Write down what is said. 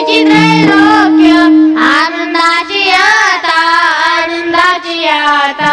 हेची त्रैलोक्य आनंदाची आता आनंदाची आता.